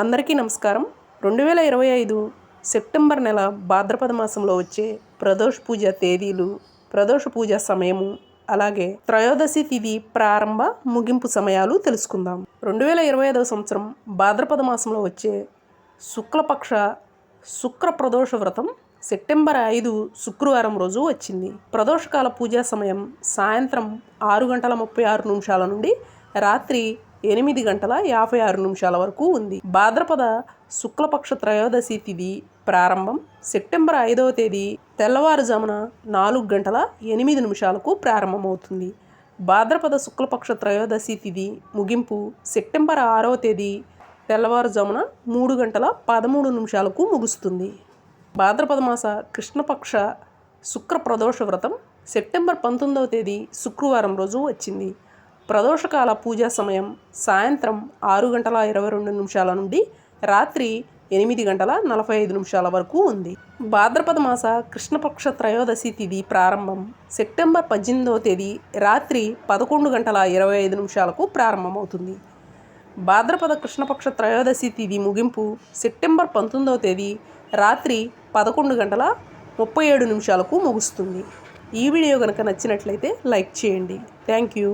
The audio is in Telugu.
అందరికీ నమస్కారం. రెండు వేల ఇరవై ఐదు సెప్టెంబర్ నెల భాద్రపద మాసంలో వచ్చే ప్రదోష పూజ తేదీలు ప్రదోష పూజ సమయము అలాగే త్రయోదశి తిథి ప్రారంభ ముగింపు సమయాలు తెలుసుకుందాం. రెండు వేల ఇరవై ఐదవ సంవత్సరం భాద్రపద మాసంలో వచ్చే శుక్లపక్ష శుక్ర ప్రదోష వ్రతం సెప్టెంబర్ ఐదు శుక్రవారం రోజు వచ్చింది. ప్రదోషకాల పూజా సమయం సాయంత్రం ఆరు గంటల ముప్పై ఆరు నిమిషాల నుండి రాత్రి ఎనిమిది గంటల యాభై ఆరు నిమిషాల వరకు ఉంది. భాద్రపద శుక్లపక్ష త్రయోదశి తిథి ప్రారంభం సెప్టెంబర్ ఐదవ తేదీ తెల్లవారుజామున నాలుగు గంటల ఎనిమిది నిమిషాలకు ప్రారంభమవుతుంది. భాద్రపద శుక్లపక్ష త్రయోదశి తిథి ముగింపు సెప్టెంబర్ ఆరవ తేదీ తెల్లవారుజామున మూడు గంటల పదమూడు నిమిషాలకు ముగుస్తుంది. భాద్రపద మాస కృష్ణపక్ష శుక్ర ప్రదోష వ్రతం సెప్టెంబర్ పంతొమ్మిదవ తేదీ శుక్రవారం రోజు వచ్చింది. ప్రదోషకాల పూజా సమయం సాయంత్రం ఆరు గంటల ఇరవై రెండు నిమిషాల నుండి రాత్రి ఎనిమిది గంటల నలభై ఐదు నిమిషాల వరకు ఉంది. భాద్రపద మాస కృష్ణపక్ష త్రయోదశి తిథి ప్రారంభం సెప్టెంబర్ పద్దెనిమిదవ తేదీ రాత్రి పదకొండు గంటల ఇరవై ఐదు నిమిషాలకు ప్రారంభమవుతుంది. భాద్రపద కృష్ణపక్ష త్రయోదశి తిథి ముగింపు సెప్టెంబర్ పంతొమ్మిదవ తేదీ రాత్రి పదకొండు గంటల ముప్పై ఏడు నిమిషాలకు ముగుస్తుంది. ఈ వీడియో కనుక నచ్చినట్లయితే లైక్ చేయండి. Thank you.